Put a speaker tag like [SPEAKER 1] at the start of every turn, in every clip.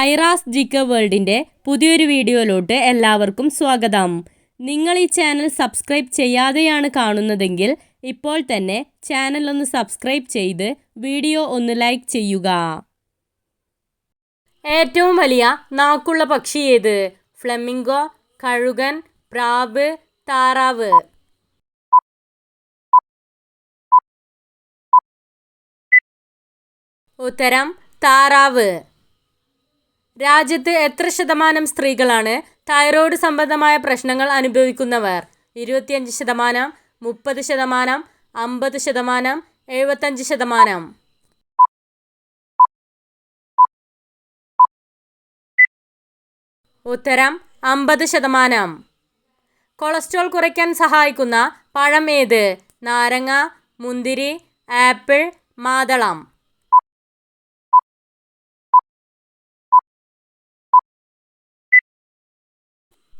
[SPEAKER 1] ഐറാസ് ജിക്ക വേൾഡിന്റെ പുതിയൊരു വീഡിയോയിലോട്ട് എല്ലാവർക്കും സ്വാഗതം. നിങ്ങൾ ഈ ചാനൽ സബ്സ്ക്രൈബ് ചെയ്യാതെയാണ് കാണുന്നതെങ്കിൽ ഇപ്പോൾ തന്നെ ചാനൽ ഒന്ന് സബ്സ്ക്രൈബ് ചെയ്ത് വീഡിയോ ഒന്ന് ലൈക്ക് ചെയ്യുക. ഏറ്റവും വലിയ നാക്കുള്ള പക്ഷി ഏത്? ഫ്ലെമിംഗോ കഴുകൻ പ്രാവ് താറാവ്. ഉത്തരം താറാവ്. രാജ്യത്ത് എത്ര ശതമാനം സ്ത്രീകളാണ് തൈറോയ്ഡ് സംബന്ധമായ പ്രശ്നങ്ങൾ അനുഭവിക്കുന്നവർ? ഇരുപത്തിയഞ്ച് ശതമാനം മുപ്പത് ശതമാനം അമ്പത് ശതമാനം എഴുപത്തഞ്ച് ശതമാനം. ഉത്തരം അമ്പത് ശതമാനം. കൊളസ്ട്രോൾ കുറയ്ക്കാൻ സഹായിക്കുന്ന പഴം ഏത്? നാരങ്ങ മുന്തിരി ആപ്പിൾ മാതളം.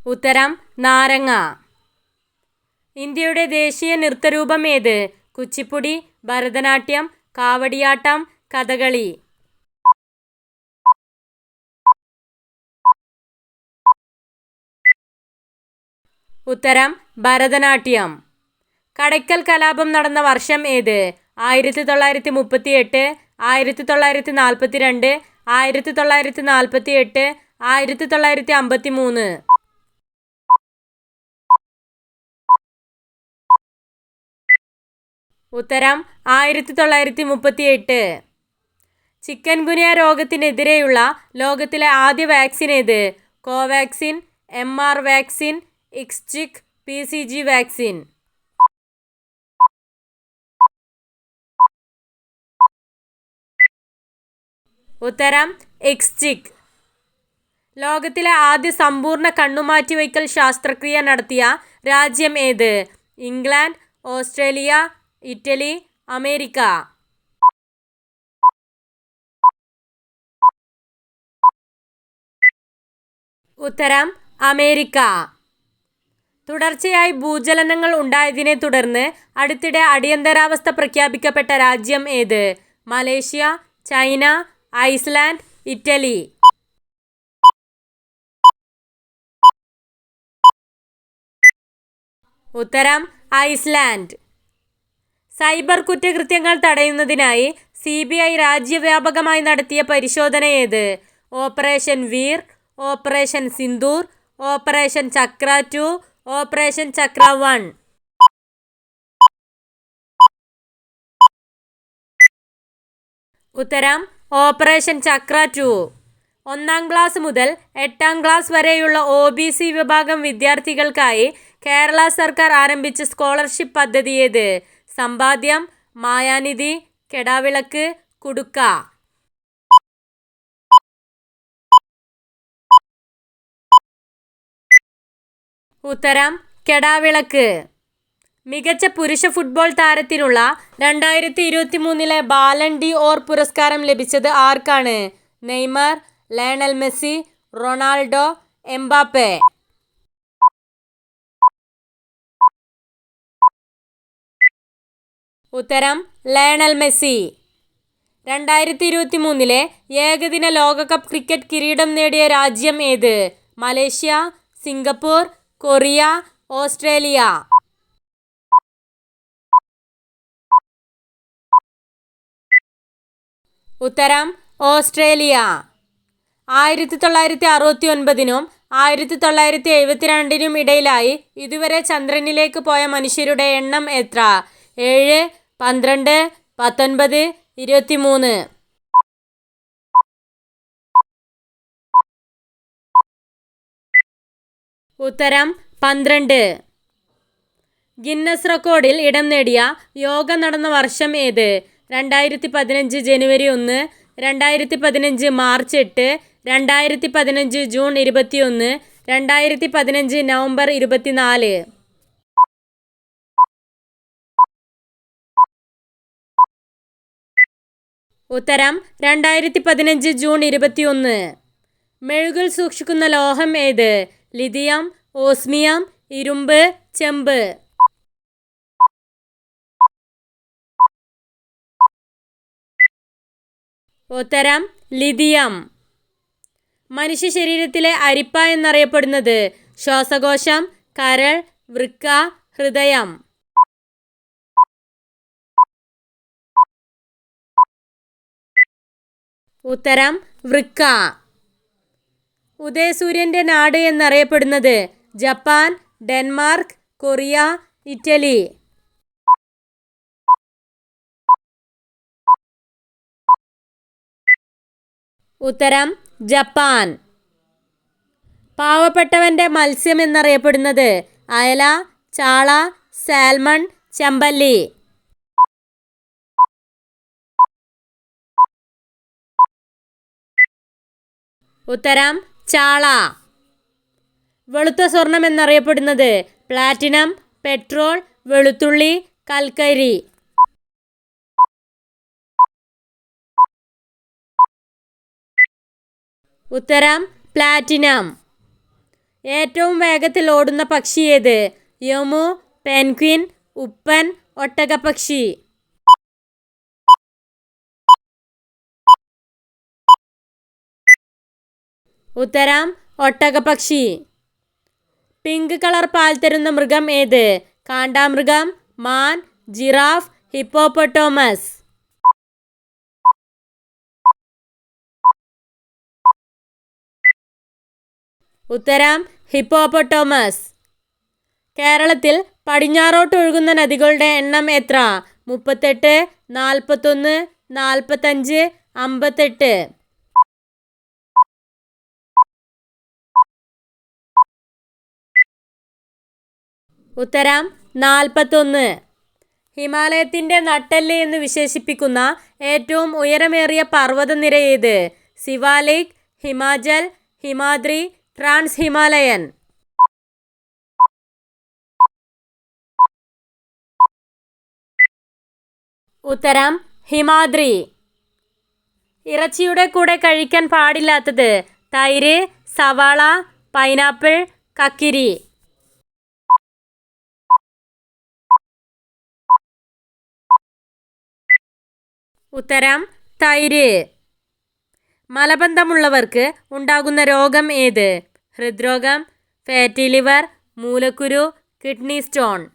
[SPEAKER 1] ഉത്തരം നാരങ്ങ. ഇന്ത്യയുടെ ദേശീയ നൃത്തരൂപം ഏത്? കുച്ചിപ്പുടി ഭരതനാട്യം കാവടിയാട്ടം കഥകളി. ഉത്തരം ഭരതനാട്യം. കടയ്ക്കൽ കലാപം നടന്ന വർഷം ഏത്? ആയിരത്തി തൊള്ളായിരത്തി മുപ്പത്തി എട്ട് ആയിരത്തി തൊള്ളായിരത്തി നാൽപ്പത്തി രണ്ട് ആയിരത്തി തൊള്ളായിരത്തി നാൽപ്പത്തി എട്ട് ആയിരത്തി തൊള്ളായിരത്തി അമ്പത്തി മൂന്ന് ഉത്തരം ആയിരത്തി തൊള്ളായിരത്തി മുപ്പത്തി എട്ട് ചിക്കൻ ഗുനിയ രോഗത്തിനെതിരെയുള്ള ലോകത്തിലെ ആദ്യ വാക്സിൻ ഏത്? Covaxin M R vaccine Ixchiq P C G vaccine. ഉത്തരം എക്സ്ചിക് ലോകത്തിലെ ആദ്യ സമ്പൂർണ കണ്ണുമാറ്റിവയ്ക്കൽ ശാസ്ത്രക്രിയ നടത്തിയ രാജ്യം ഏത്? England Australia Italy America. ഉത്തരം അമേരിക്ക. തുടർച്ചയായി ഭൂചലനങ്ങൾ ഉണ്ടായതിനെ തുടർന്ന് അടുത്തിടെ അടിയന്തരാവസ്ഥ പ്രഖ്യാപിക്കപ്പെട്ട രാജ്യം ഏത്? Malaysia China Iceland Italy. ഉത്തരം ഐസ്ലാൻഡ്. സൈബർ കുറ്റകൃത്യങ്ങൾ തടയുന്നതിനായി സി ബി ഐ രാജ്യവ്യാപകമായി നടത്തിയ പരിശോധന ഏത്? Operation Veer operation Sindoor operation Chakra two operation Chakra one. ഉത്തരം ഓപ്പറേഷൻ ചക്ര ടു. ഒന്നാം ക്ലാസ് മുതൽ എട്ടാം ക്ലാസ് വരെയുള്ള ഒ ബി സി വിഭാഗം വിദ്യാർത്ഥികൾക്കായി കേരള സർക്കാർ ആരംഭിച്ച സ്കോളർഷിപ്പ് പദ്ധതി ഏത്? സമ്പാദ്യം മായാനിധി കെടാവിളക്ക് കുടുക്ക. ഉത്തരം കെടാവിളക്ക്. മികച്ച പുരുഷ ഫുട്ബോൾ താരത്തിനുള്ള രണ്ടായിരത്തി ഇരുപത്തി മൂന്നിലെ ബാലൻ ഡി ഓർ പുരസ്കാരം ലഭിച്ചത് ആർക്കാണ്? Neymar Lionel Messi Ronaldo Mbappe. ഉത്തരം ലയണൽ മെസ്സി. രണ്ടായിരത്തി ഇരുപത്തി മൂന്നിലെ ഏകദിന ലോകകപ്പ് ക്രിക്കറ്റ് കിരീടം നേടിയ രാജ്യം ഏത്? Malaysia Singapore Korea Australia. ഉത്തരം ഓസ്ട്രേലിയ. ആയിരത്തി തൊള്ളായിരത്തി അറുപത്തി ഒൻപതിനും ആയിരത്തി തൊള്ളായിരത്തി എഴുപത്തിരണ്ടിനും ഇടയിലായി ഇതുവരെ ചന്ദ്രനിലേക്ക് പോയ മനുഷ്യരുടെ എണ്ണം എത്ര? ഏഴ് പന്ത്രണ്ട് പത്തൊൻപത് ഇരുപത്തി മൂന്ന് ഉത്തരം പന്ത്രണ്ട്. ഗിന്നസ് റെക്കോർഡിൽ ഇടം നേടിയ യോഗ നടന്ന വർഷം ഏത്? രണ്ടായിരത്തി പതിനഞ്ച് ജനുവരി ഒന്ന് രണ്ടായിരത്തി പതിനഞ്ച് മാർച്ച് എട്ട് രണ്ടായിരത്തി പതിനഞ്ച് ജൂൺ ഇരുപത്തിയൊന്ന് രണ്ടായിരത്തി പതിനഞ്ച് നവംബർ ഇരുപത്തിനാല്. ഉത്തരം രണ്ടായിരത്തി പതിനഞ്ച് ജൂൺ ഇരുപത്തിയൊന്ന്. മെഴുകൽ സൂക്ഷിക്കുന്ന ലോഹം ഏത്? ലിഥിയം ഓസ്മിയം ഇരുമ്പ് ചെമ്പ്. ഉത്തരം ലിഥിയം. മനുഷ്യ ശരീരത്തിലെ അരിപ്പ എന്നറിയപ്പെടുന്നത് ശ്വാസകോശം കരൾ വൃക്ക ഹൃദയം. ഉത്തരം വൃക്ക. ഉദയസൂര്യന്റെ നാട് എന്നറിയപ്പെടുന്നത് ജപ്പാൻ ഡെൻമാർക്ക് കൊറിയ ഇറ്റലി. ഉത്തരം ജപ്പാൻ. പാവപ്പെട്ടവന്റെ മത്സ്യം എന്നറിയപ്പെടുന്നത് അയല ചാള സാൽമൺ ചെമ്പല്ലി. ഉത്തരം ചാള. വെളുത്ത സ്വർണം എന്നറിയപ്പെടുന്നത് പ്ലാറ്റിനം പെട്രോൾ വെളുത്തുള്ളി കൽക്കരി. ഉത്തരം പ്ലാറ്റിനം. ഏറ്റവും വേഗത്തിൽ ഓടുന്ന പക്ഷി ഏത്? യമു പെൻക്വിൻ ഉപ്പൻ ഒട്ടകപ്പക്ഷി. ഉത്തരം ഒട്ടകപക്ഷി പിങ്ക് കളർ പാൽ തരുന്ന മൃഗം ഏത്? കാണ്ടാമൃഗം മാൻ ജിറാഫ് ഹിപ്പോപ്പൊട്ടോമസ്. ഉത്തരം ഹിപ്പോപ്പൊട്ടോമസ്. കേരളത്തിൽ പടിഞ്ഞാറോട്ട് ഒഴുകുന്ന നദികളുടെ എണ്ണം എത്ര? മുപ്പത്തെട്ട് നാൽപ്പത്തൊന്ന് നാൽപ്പത്തഞ്ച് അമ്പത്തെട്ട്. ഉത്തരം നാൽപ്പത്തൊന്ന്. ഹിമാലയത്തിന്റെ നട്ടെല്ല് എന്ന് വിശേഷിപ്പിക്കുന്ന ഏറ്റവും ഉയരമേറിയ പർവതനിര ഏത്? സിവാലിക് ഹിമാചൽ ഹിമാദ്രി ട്രാൻസ് ഹിമാലയൻ ഉത്തരം ഹിമാദ്രി. ഇറച്ചിയുടെ കൂടെ കഴിക്കാൻ പാടില്ലാത്തത് തൈര് സവാള പൈനാപ്പിൾ കക്കിരി. ഉത്തരം തൈര്. മലബന്ധമുള്ളവർക്ക് ഉണ്ടാകുന്ന രോഗം ഏത്? ഹൃദ്രോഗം ഫാറ്റി ലിവർ മൂലക്കുരു കിഡ്നി സ്റ്റോൺ.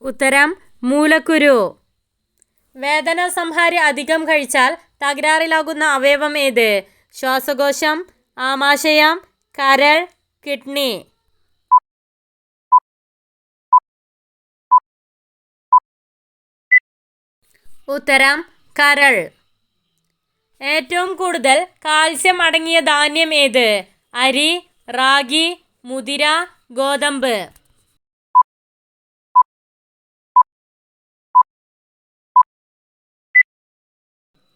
[SPEAKER 1] ഉത്തരം മൂലക്കുരു. വേദന സംഹാരി അധികം കഴിച്ചാൽ തകരാറിലാകുന്ന അവയവം ഏത്? ശ്വാസകോശം ആമാശയം കരൾ കിഡ്നി. ഉത്തരം കരൾ. ഏറ്റവും കൂടുതൽ കാൽസ്യം അടങ്ങിയ ധാന്യം ഏത്? അരി റാഗി മുതിര ഗോതമ്പ്.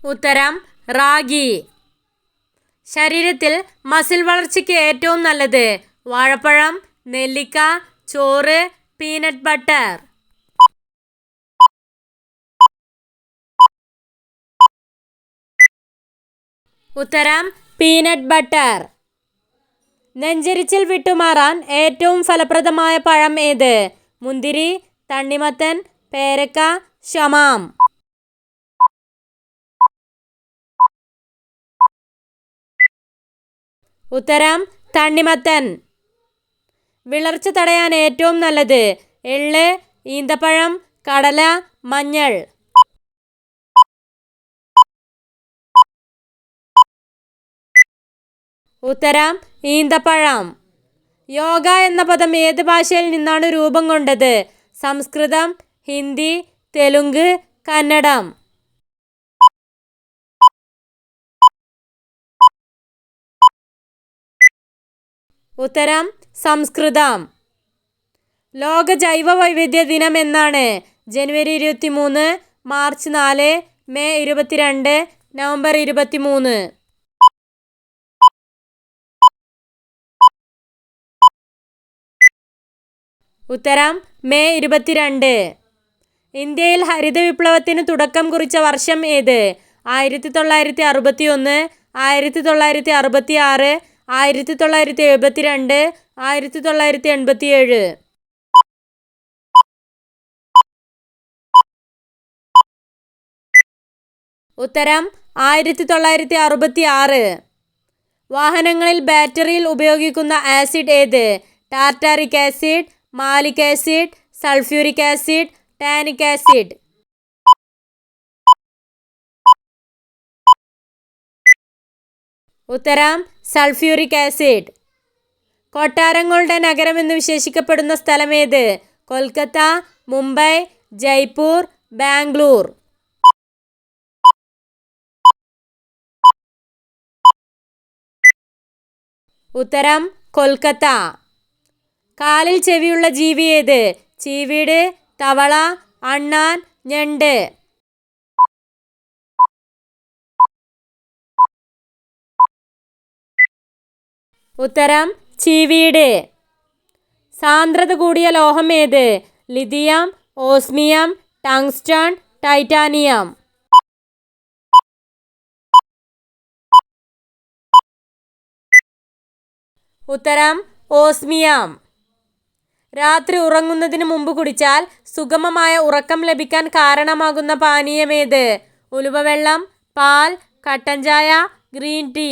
[SPEAKER 1] ഉത്തരം റാഗി. ശരീരത്തിൽ മസിൽ വളർച്ചയ്ക്ക് ഏറ്റവും നല്ലത് വാഴപ്പഴം നെല്ലിക്ക ചോറ് പീനട്ട് ബട്ടർ. ഉത്തരം പീനട്ട് ബട്ടർ നെഞ്ചരിച്ചിൽ വിട്ടുമാറാൻ ഏറ്റവും ഫലപ്രദമായ പഴം ഏത്? മുന്തിരി തണ്ണിമത്തൻ പേരക്ക ശമാം ഉത്തരം തണ്ണിമത്തൻ. വിളർച്ച തടയാൻ ഏറ്റവും നല്ലത് എള്ള് ഈന്തപ്പഴം കടല മഞ്ഞൾ. ഉത്തരം ഈന്തപ്പഴം. യോഗ എന്ന പദം ഏത് ഭാഷയിൽ നിന്നാണ് രൂപം കൊണ്ടത്? സംസ്കൃതം ഹിന്ദി തെലുങ്ക് കന്നഡം. ഉത്തരം സംസ്കൃതം. ലോക ജൈവ വൈവിധ്യ ദിനം എന്നാണ്. ജനുവരി ഇരുപത്തി മൂന്ന് മാർച്ച് നാല് മെയ് ഇരുപത്തിരണ്ട് നവംബർ ഇരുപത്തി മൂന്ന് ഉത്തരം മെയ് ഇരുപത്തിരണ്ട്. ഇന്ത്യയിൽ ഹരിത വിപ്ലവത്തിന് തുടക്കം കുറിച്ച വർഷം ഏത്? ആയിരത്തി തൊള്ളായിരത്തി അറുപത്തി ഒന്ന് ആയിരത്തി തൊള്ളായിരത്തി അറുപത്തി ആറ് ആയിരത്തി തൊള്ളായിരത്തി എഴുപത്തി രണ്ട് ആയിരത്തി തൊള്ളായിരത്തി എൺപത്തി ഏഴ് ഉത്തരം ആയിരത്തി തൊള്ളായിരത്തി അറുപത്തി ആറ് വാഹനങ്ങളിൽ ബാറ്ററിയിൽ ഉപയോഗിക്കുന്ന ആസിഡ് ഏത്? Tartaric acid malic acid sulphuric acid tannic acid. ഉത്തരം സൾഫ്യൂരിക് ആസിഡ്. കൊട്ടാരങ്ങളുടെ എന്ന് വിശേഷിക്കപ്പെടുന്ന സ്ഥലമേത് കൊൽക്കത്ത മുംബൈ ജയ്പൂർ ബാംഗ്ലൂർ. ഉത്തരം കൊൽക്കത്ത. കാലിൽ ചെവിയുള്ള ജീവി ഏത്? ചീവീട് തവള അണ്ണാൻ ഞണ്ട്. ഉത്തരം ചീവീട്. സാന്ദ്രത കൂടിയ ലോഹം ഏത്? Lithium osmium tungsten titanium. ഉത്തരം ഓസ്മിയം. രാത്രി ഉറങ്ങുന്നതിന് മുമ്പ് കുടിച്ചാൽ സുഗമമായ ഉറക്കം ലഭിക്കാൻ കാരണമാകുന്ന പാനീയമേത്? ഉലുവവെള്ളം പാൽ കട്ടൻ ചായ ഗ്രീൻ ടീ.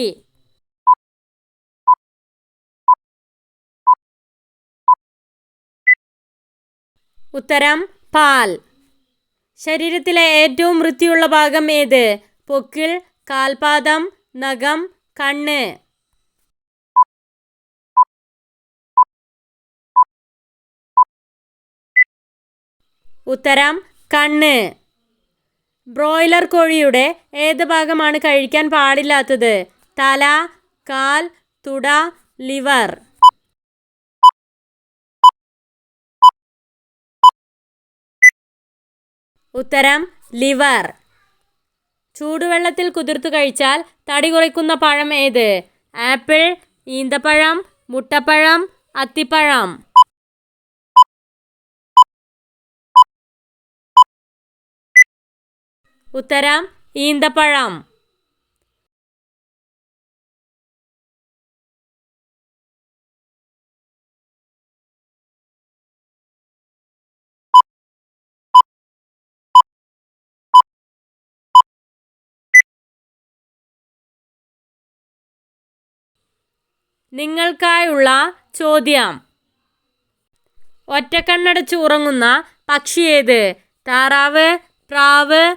[SPEAKER 1] ഉത്തരം പാൽ. ശരീരത്തിലെ ഏറ്റവും വൃത്തിയുള്ള ഭാഗം ഏത്? പൊക്കിൾ കാൽപാദം നഖം കണ്ണ്. ഉത്തരം കണ്ണ്. ബ്രോയിലർ കോഴിയുടെ ഏത് ഭാഗമാണ് കഴിക്കാൻ പാടില്ലാത്തത്? തല കാൽ തുട ലിവർ. ഉത്തരം ലിവർ. ചൂടുവെള്ളത്തിൽ കുതിർത്തു കഴിച്ചാൽ തടി കുറയ്ക്കുന്ന പഴം ഏത്? ആപ്പിൾ ഈന്തപ്പഴം മുട്ടപ്പഴം അത്തിപ്പഴം. ഉത്തരം ഈന്തപ്പഴം. നിങ്ങൾക്കായുള്ള ചോദ്യം. ഒറ്റക്കണ്ണടച്ച് ഉറങ്ങുന്ന പക്ഷി ഏത് താറാവ് പ്രാവ്